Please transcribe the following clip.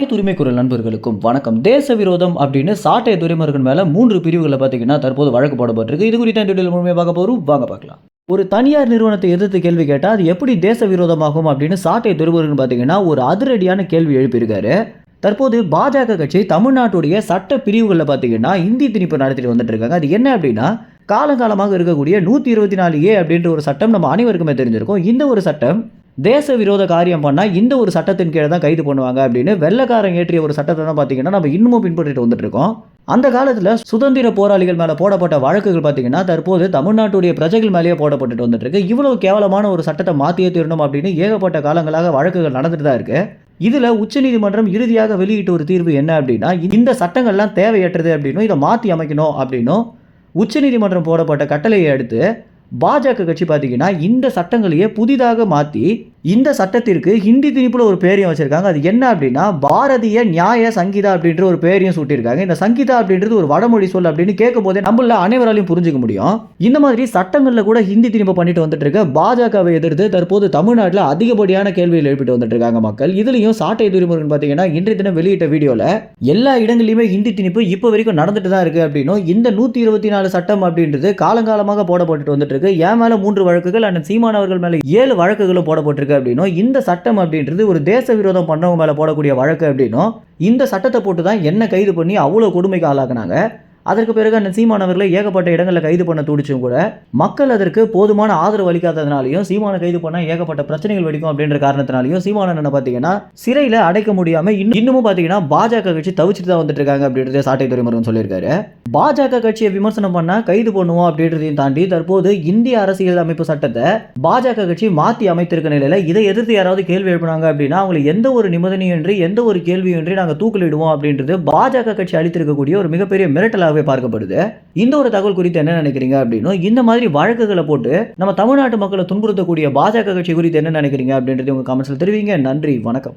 அனைத்து உரிமை குரல் நண்பர்களுக்கும் வணக்கம். தேச விரோதம் அப்படின்னு சாட்டை துறைமுருகன் மேல மூன்று பிரிவுகளில் பார்த்தீங்கன்னா தற்போது வழக்கு போடப்பட்டிருக்கு. இது குறித்த இந்த முழுமையாக பார்க்க போறோம். வாங்க பார்க்கலாம். ஒரு தனியார் நிறுவனத்தை எதிர்த்து கேள்வி கேட்டால் அது எப்படி தேச விரோதமாகும் அப்படின்னு சாட்டை துறைமுருகன் பார்த்தீங்கன்னா ஒரு அதிரடியான கேள்வி எழுப்பியிருக்காரு. தற்போது பாஜக கட்சி தமிழ்நாட்டுடைய சட்ட பிரிவுகளில் பார்த்தீங்கன்னா இந்தி திணிப்பு நடத்திட்டு வந்துட்டு இருக்காங்க அது என்ன அப்படின்னா காலங்காலமாக இருக்கக்கூடிய நூற்றி இருபத்தி நாலு ஏ அப்படின்ற ஒரு சட்டம் நம்ம அனைவருக்குமே தெரிஞ்சிருக்கும். இந்த ஒரு சட்டம் தேச விரோத காரியம் பண்ணால் இந்த ஒரு சட்டத்தின் கீழே தான் கைது பண்ணுவாங்க அப்படின்னு வெள்ளக்காரன் ஏற்றிய ஒரு சட்டத்தை தான் பார்த்தீங்கன்னா நம்ம இன்னமும் பின்பற்றிட்டு வந்துட்டு இருக்கோம். அந்த காலத்தில் சுதந்திர போராளிகள் மேலே போடப்பட்ட வழக்குகள் பார்த்தீங்கன்னா தற்போது தமிழ்நாட்டுடைய பிரஜைகள் மேலேயே போடப்பட்டுட்டு வந்துட்டு இருக்கு. இவ்வளவு கேவலமான ஒரு சட்டத்தை மாற்றியே தீரணும் அப்படின்னு ஏகப்பட்ட காலங்களாக வழக்குகள் நடந்துட்டு தான் இருக்கு. இதில் உச்சநீதிமன்றம் இறுதியாக வெளியிட்ட ஒரு தீர்வு என்ன அப்படின்னா இந்த சட்டங்கள்லாம் தேவையற்றது அப்படின்னும் இதை மாற்றி அமைக்கணும் அப்படின்னும் உச்சநீதிமன்றம் போடப்பட்ட கட்டளையை அடுத்து பாஜக கட்சி பார்த்தீங்கன்னா இந்த சட்டங்களையே புதிதாக மாற்றி இந்த சட்டத்திற்கு ஹிந்தி திணிப்பில் ஒரு பேரையும் வச்சிருக்காங்க. அது என்ன அப்படின்னா பாரதிய நியாய சங்கீதா அப்படின்ற ஒரு பேரையும் சூட்டியிருக்காங்க. இந்த சங்கீதா அப்படின்றது ஒரு வடமொழி சொல் அப்படின்னு கேட்கும் போதே நம்மள அனைவராலையும் புரிஞ்சுக்க முடியும். இந்த மாதிரி சட்டங்களில் கூட ஹிந்தி திணிப்பு பண்ணிட்டு வந்துட்டு இருக்க பாஜகவை எதிர்த்து தற்போது தமிழ்நாட்டில் அதிகப்படியான கேள்விகள் எழுப்பிட்டு வந்துட்டு இருக்காங்க மக்கள். இதுலயும் சாட்டை துரிமுருகன் பார்த்தீங்கன்னா இன்றைய தினம் வெளியிட்ட வீடியோவில் எல்லா இடங்களிலுமே ஹிந்தி திணிப்பு இப்போ வரைக்கும் நடந்துட்டு தான் இருக்கு அப்படின்னும் இந்த நூத்தி இருபத்தி நாலு சட்டம் அப்படின்றது காலங்காலமாக போடப்பட்டுட்டு வந்துட்டு இருக்கு என் மேல மூன்று வழக்குகள் அண்ணன் சீமான் அவர்கள் மேல ஏழு வழக்குகளும் போடப்பட்டிருக்கு. அப்படின்னும் இந்த சட்டம் அப்படின்றது ஒரு தேச விரோதம் பண்ணவங்க மேல போடக்கூடிய வழக்கு அப்படின்னும் இந்த சட்டத்தை போட்டு தான் என்ன கைது பண்ணி அவ்வளோ கொடுமைக்கு ஆளாக்குனாங்க. அதற்கு பிறகு அந்த சீமானவர்களை ஏகப்பட்ட இடங்களில் கைது பண்ண துடிச்சும் கூட மக்கள் அதற்கு போதுமான ஆதரவு அளிக்காததுனாலையும் சீமான கைது பண்ணால் ஏகப்பட்ட பிரச்சனைகள் வெடிக்கும் அப்படின்ற காரணத்தினாலையும் சீமானனை பார்த்தீங்கன்னா சிறையில் அடைக்க முடியாமல் இன்னும் இன்னமும் பார்த்தீங்கன்னா பாஜக கட்சி தவிச்சிட்டு தான் வந்துட்டு இருக்காங்க அப்படின்றத சாட்டை துறைமுருகன் சொல்லியிருக்காரு. பாஜக கட்சியை விமர்சனம் பண்ணால் கைது பண்ணுவோம் அப்படின்றதையும் தாண்டி தற்போது இந்திய அரசியல் அமைப்பு சட்டத்தை பாஜக கட்சி மாற்றி அமைத்திருக்க நிலையில் இதை எதிர்த்து யாராவது கேள்வி எழுப்பினாங்க அப்படின்னா அவங்களை எந்த ஒரு நிபந்தனையின்றி எந்த ஒரு கேள்வியின்றி நாங்கள் தூக்கிலிடுவோம் அப்படின்றது பாஜக கட்சி அளித்திருக்கக்கூடிய ஒரு மிகப்பெரிய மிரட்டலாக பிரச்சனையாகவே பார்க்கப்படுது. இந்த ஒரு தகவல் குறித்து என்ன நினைக்கிறீங்க அப்படின்னு இந்த மாதிரி வழக்குகளை போட்டு நம்ம தமிழ்நாட்டு மக்களை துன்புறுத்தக்கூடிய பாஜக கட்சி குறித்து என்ன நினைக்கிறீங்க அப்படின்றது உங்க கமெண்ட்ஸில் தெரிவிங்க. நன்றி வணக்கம்.